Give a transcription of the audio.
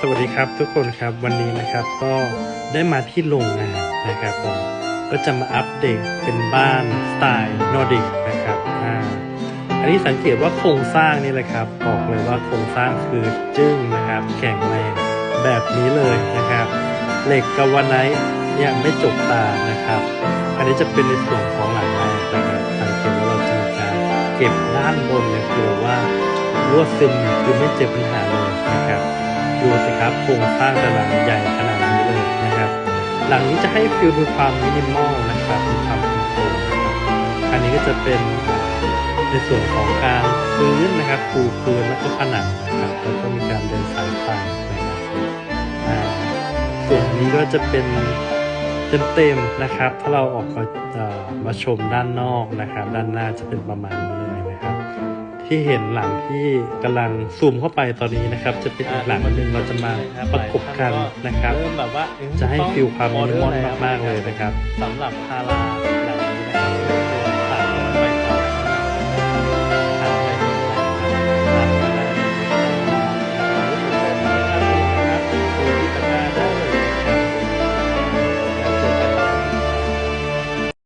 สวัสดีครับทุกคนครับวันนี้นะครับก็ได้มาที่โรงงานนะครับผมก็จะมาอัปเดตเป็นบ้านสไตล์นอร์ดิกนะครับอ่าอันนี้สังเกตว่าโครงสร้างนี่แหละครับบอกเลยว่าโครงสร้างคือจึ้งนะครับแข็งแรงแบบนี้เลยนะครับ เหล็กกาวไนท์เนี่ยไม่จกตานะครับ อันนี้จะเป็นในส่วนของหลังแรกนะครับสังเกตว่าเราจะมีการเก็บด้านบนเนี่ยคือว่ารั่วซึมคือไม่เจ็บปัญหาเลยนะครับ ครับโครงสร้างต่ละหลังใหญ่ขนาดนี้เลยนะครับ หลังนี้จะให้ฟิลมีความมินิมอลนะครับมีความเป็นโครงอันนี้ก็จะเป็นในส่วนของการพื้นนะครับปูพื้นแล้วก็ผนังนะครับแล้วก็มีการเดินสายไฟนะครับส่วนนี้ก็จะเป็นเต็มๆนะครับ ถ้าเราออกมามาชมด้านนอกนะครับ ด้านหน้าจะเป็นประมาณนี้ ที่เห็นหลังที่กำลังซูมเข้าไปตอนนี้นะครับ จะเป็นอีกหลังหนึ่งเราจะมาประกบกันนะครับเริ่มแบบว่าจะให้ฟิลความมินิมอลมากๆเลยนะครับสำหรับพาราหลัง